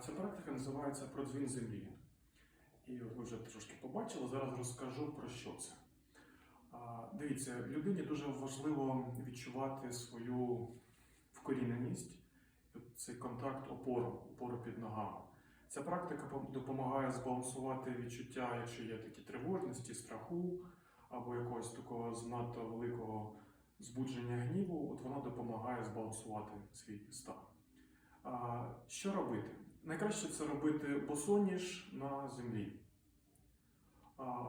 Ця практика називається продзвін землі. І от ви вже трошки побачили, зараз розкажу про що це. Дивіться, людині дуже важливо відчувати свою вкоріненість, цей контакт опору, опору під ногами. Ця практика допомагає збалансувати відчуття, якщо є такі тривожності, страху або якогось такого занадто великого збудження гніву, от вона допомагає збалансувати свій стан. Що робити? Найкраще це робити босоніж на землі.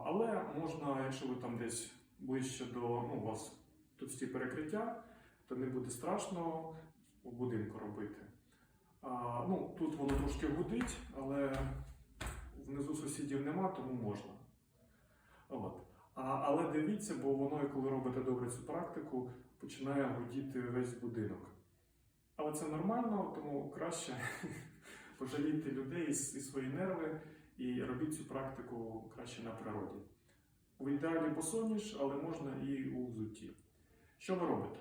Але можна, якщо ви там десь ближче до ну, у вас тут всі перекриття, то не буде страшно в будинку робити. Ну, тут воно трошки гудить, але внизу сусідів нема, тому можна. От. Але дивіться, бо воно, коли робите добре цю практику, починає гудіти весь будинок. Але це нормально, тому краще пожалійте людей і свої нерви і робіть цю практику краще на природі. У ідеалі босоніж, але можна і у взутті. Що ви робите?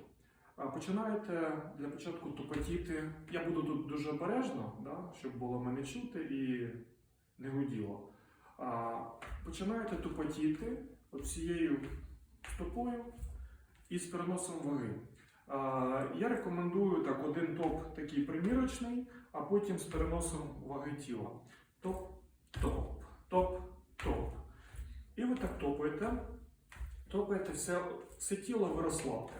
Починаєте для початку тупотіти. Я буду тут дуже обережно, да, щоб було мене чути і не гуділо. Починаєте тупотіти цією стопою і з переносом ваги. Я рекомендую так, один топ такий примірочний, а потім з переносом ваги тіла. Топ, топ, топ, топ. І ви так топаєте. Топаєте все, все тіло ви розслабте.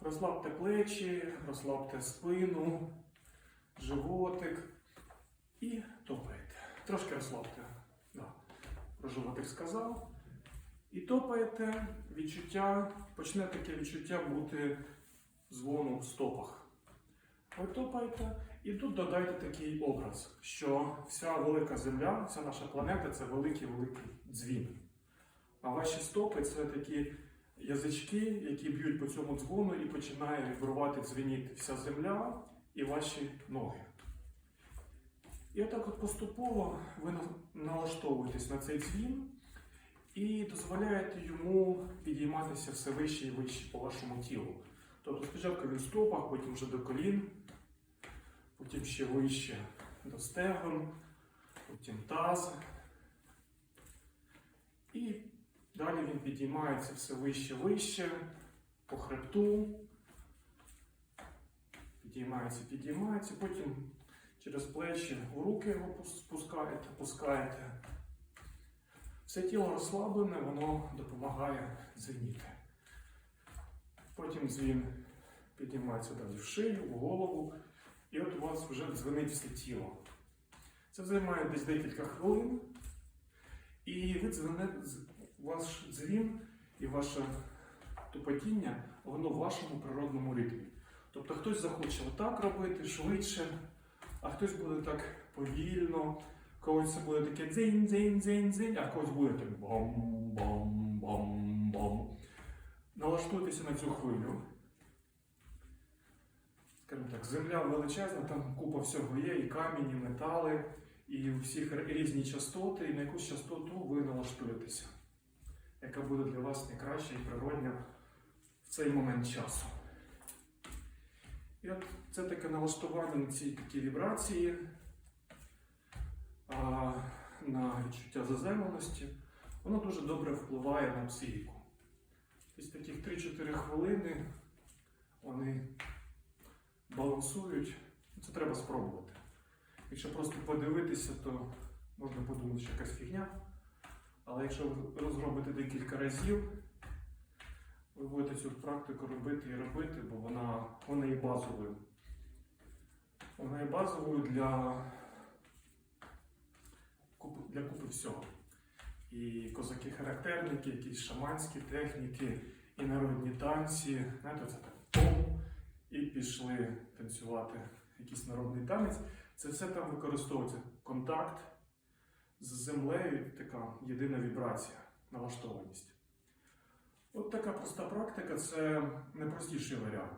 Розслабте плечі, розслабте спину, животик і топаєте. Трошки розслабте. Да. Про животик сказав. І топаєте, відчуття, почне таке відчуття бути дзвону в стопах. Ви топаєте, і тут додайте такий образ, що вся велика земля, вся наша планета це великий-великий дзвін. А ваші стопи це такі язички, які б'ють по цьому дзвону і починає вібрувати, дзвеніти вся земля і ваші ноги. І отак от поступово ви налаштовуєтесь на цей дзвін і дозволяєте йому підійматися все вище і вище по вашому тілу. Тобто спочатку він в стопах, потім вже до колін, потім ще вище до стегон, потім таз. І далі він підіймається все вище вище по хребту. Підіймається, підіймається, потім через плечі в руки його спускаєте, пускаєте. Все тіло розслаблене, воно допомагає дзвеніти. Потім дзвін піднімається далі в шию, в голову, і от у вас вже дзвенить все тіло. Це займає десь декілька хвилин, і ви дзвоне, ваш дзвін і ваше тупотіння, воно в вашому природному ритмі. Тобто хтось захоче отак робити швидше, а хтось буде так повільно, когось це буде таке дзинь, дзинь, дзинь, дзинь, а когось буде так бом-бом-бом-бом. Налаштуйтеся на цю хвилю. Скажімо так, земля величезна, там купа всього є, і камінь, і метали, і всіх різні частоти, і на якусь частоту ви налаштуєтеся, яка буде для вас найкраща і природня в цей момент часу. І от це таке налаштування на ці такі вібрації, на відчуття заземленості, воно дуже добре впливає на психіку. Десь 3-4 хвилини вони балансують. Це треба спробувати. Якщо просто подивитися, то можна подумати, що якась фігня. Але якщо ви розробите декілька разів, ви будете цю практику робити і робити, бо вона, вона є базовою. Вона є базовою для купи, для купи всього. І козаки-характерники, якісь шаманські техніки, і народні танці. Знаєте, це так і пішли танцювати якийсь народний танець. Це все там використовується контакт з землею, така єдина вібрація, налаштованість. От така проста практика це найпростіший варіант.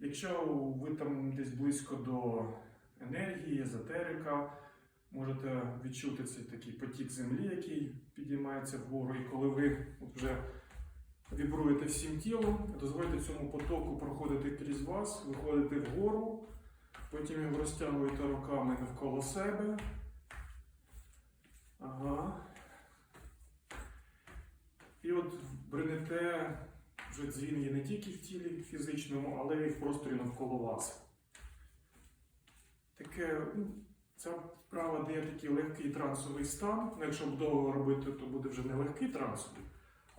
Якщо ви там десь близько до енергії, езотерика, можете відчути цей такий потік землі, який підіймається вгору, і коли ви вже вібруєте всім тілом, дозвольте цьому потоку проходити крізь вас, виходити вгору, Потім його розтягуєте руками навколо себе. Ага. І от бринете, вже дзвін є не тільки в тілі фізичному, але й в просторі навколо вас. Таке, ну, ця вправа дає такий легкий трансовий стан. Ну, якщо довго робити, то буде вже не легкий трансовий.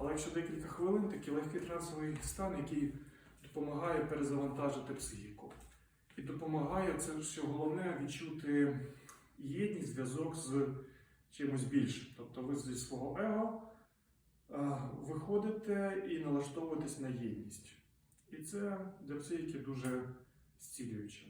Але якщо декілька хвилин, такий легкий трансовий стан, який допомагає перезавантажити психіку. І допомагає це що головне відчути єдність, зв'язок з чимось більшим. Тобто ви зі свого его виходите і налаштовуєтесь на єдність. І це для психіки дуже зцілююче.